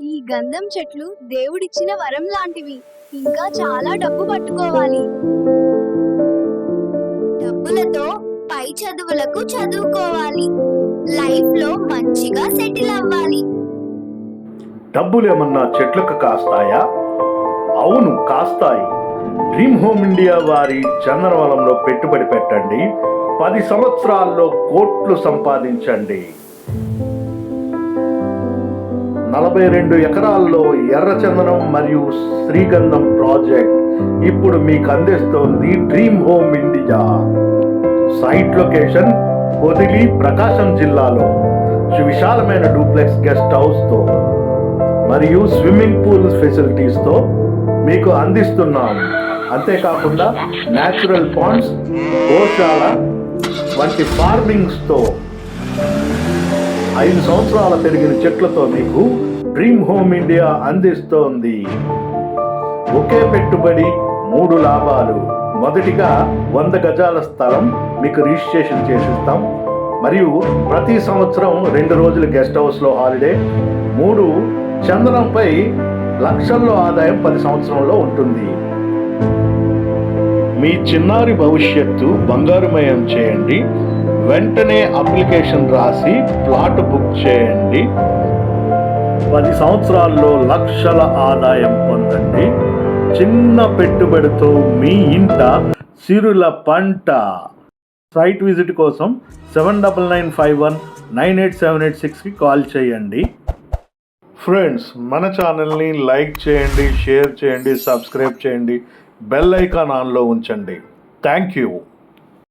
ఈ గంధం చెట్లు దేవుడిచ్చిన వరం లాంటివి. ఇంకా చాలా డబ్బు పట్టుకోవాలి. డబ్బులతో పై చదువులకు చదువుకోవాలి. లైఫ్లో మంచిగా సెటిల్ అవ్వాలి. డబ్బులు ఏమన్నా చెట్లకు కాస్తాయా? అవును కాస్తాయి. డ్రీమ్ హోమ్ ఇండియా వారి చందనవనంలో పెట్టుబడి పెట్టండి. పది సంవత్సరాల్లో కోట్లు సంపాదించండి. నలభై రెండు ఎకరాల్లో ఎర్రచందనం మరియు శ్రీగంధం ప్రాజెక్ట్ ఇప్పుడు మీకు అందిస్తోంది dream home India. Site location Podili Prakasam జిల్లాలో. విశాలమైన డూప్లెక్స్ గెస్ట్ హౌస్తో మరియు స్విమ్మింగ్ పూల్ ఫెసిలిటీస్తో మీకు అందిస్తున్నాం అంతేకాకుండా న్యాచురల్ పాండ్స్ గోశాల వంటి ఫార్మింగ్స్తో ఐదు సంవత్సరాల పెరిగిన చెట్లతో మీకు డ్రీమ్ హోమ్ ఇండియా అందిస్తోంది. ఒకే పెట్టుబడి మూడు లాభాలు. మొదటిగా వంద గజాల స్థలం మీకు రిజిస్ట్రేషన్ చేసిస్తాం. మరియు ప్రతి సంవత్సరం రెండు రోజులు గెస్ట్ హౌస్లో హాలిడే. మూడు చందనంపై లక్షల్లో ఆదాయం పది సంవత్సరంలో ఉంటుంది. మీ చిన్నారి భవిష్యత్తు బంగారుమయం చేయండి. వెంటనే అప్లికేషన్ రాసి ప్లాట్ బుక్ చేయండి. పది సంవత్సరాల్లో లక్షల ఆదాయం పొందండి. చిన్న పెట్టుబడితో మీ ఇంట సిరుల పంట. సైట్ విజిట్ కోసం seven double nine five one nine eight seven eight సిక్స్కి కాల్ చేయండి. ఫ్రెండ్స్ మన ఛానల్ని లైక్ చేయండి షేర్ చేయండి సబ్స్క్రైబ్ చేయండి. బెల్ ఐకాన్ ఆన్లో ఉంచండి. Thank you.